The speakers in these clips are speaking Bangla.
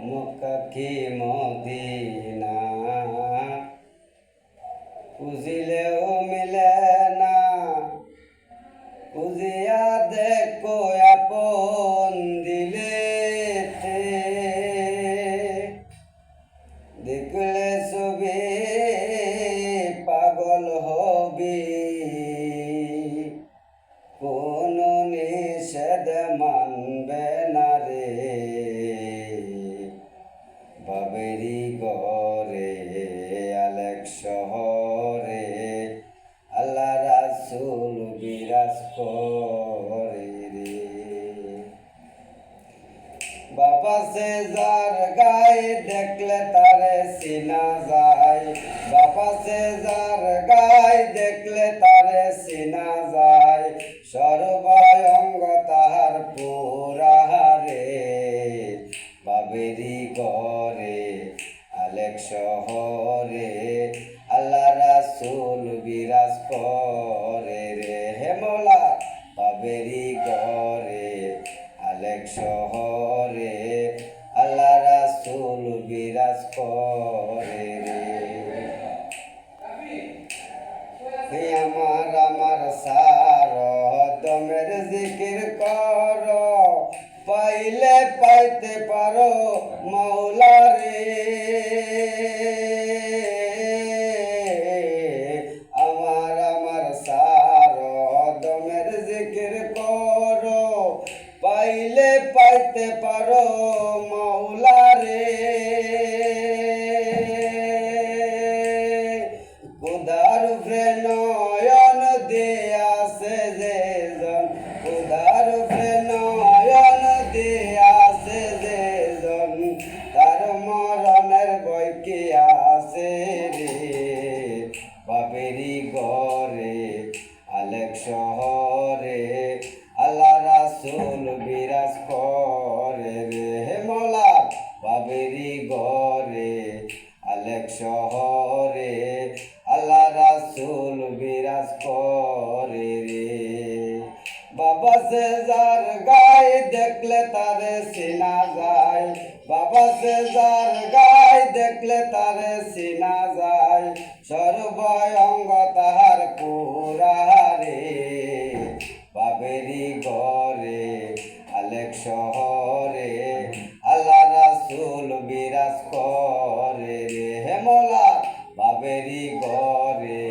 মুখী মদিনা? খুঁজিলেও মিলে না। খুঁজিয়া দেখো আপন দিলেতে। দেখলে ছবি পাগল হবি। কোন নিষেধ মানবে করে রে। বাবা সে যার গায়ে দেখলে তারে সিনা যায়। বাবা সে যার গায়ে দেখলে তারে সিনা যায়। সর্বাঙ্গ তাহার পুরাহারে বাবেরি গরে আলেক শহরে। আল্লাহ রাসুল বিরাজ করে রে। বাবেরি গরে আলেক শহরে, আল্লাহ রাসুল বিরাজ করে রে। আমার আমার সার দমের জিকির কর, পাইলে পাইতে পারো মৌলা রে। পারো মৌলা রে। উদার নয়ন দিয়াছে যে জন। উদার নয়ন দিয়াছে যে জন। তার মরণের বই কি আছে রে? বাবেরি গরে শহরে আল্লাহ রাসুল বিরাজ করে রে। বাবা সে যার গায়ে দেখলে তারে সিনা যায়। বাবা সে যার গায়ে দেখলে তারে সিনা যায়। সর্বয়ঙ্গ তাহার পুরারে রাসুল বিরাজ করে রে হেমলা বাবেরি গরে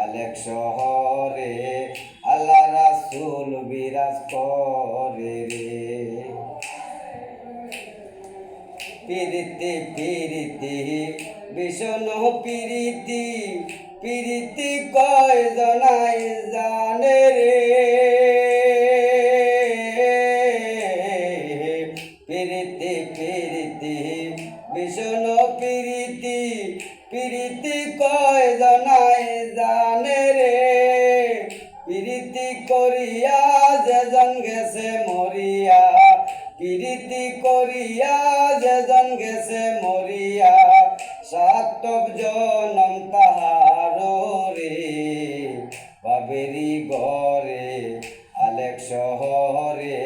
আলেক শহরে আল্লাহ রাসুল বিরাজ করে রে। পিরিতি পিরিতি বিষণ পিরিতি পিরিতি কয় জনাই জানে রে। করিয়া যেজন গেছে মরিয়া, সাতব জনম তাহার রে। বাবেরি গরে আলেক শহরে,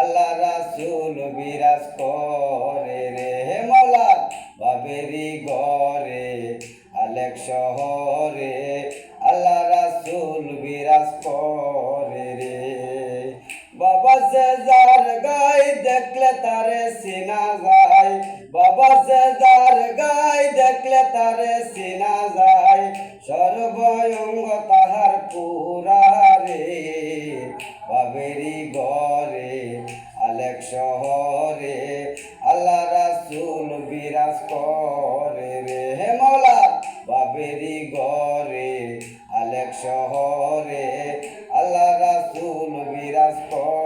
আল্লাহ রাসুল বিরাজ করে রে। হেমলা বাবেরি গরে আলেক শহরে, আল্লাহ রাসুল বিরাজ করে রে। বাবা সে দেখলে তারে চেনা যায়। বাবা সেজার গাই, দেখলে তারে চেনা যায়। সর্বয়ঙ্গ তাহার পুরারে বাবেরি ঘরে, আলেক শহরে, আল্লাহ রাসুল বিরাজ করে রে। হেমলা বাবেরি ঘরে, আলেক শহরে, আল্লাহ রাসুল বিরাজ করে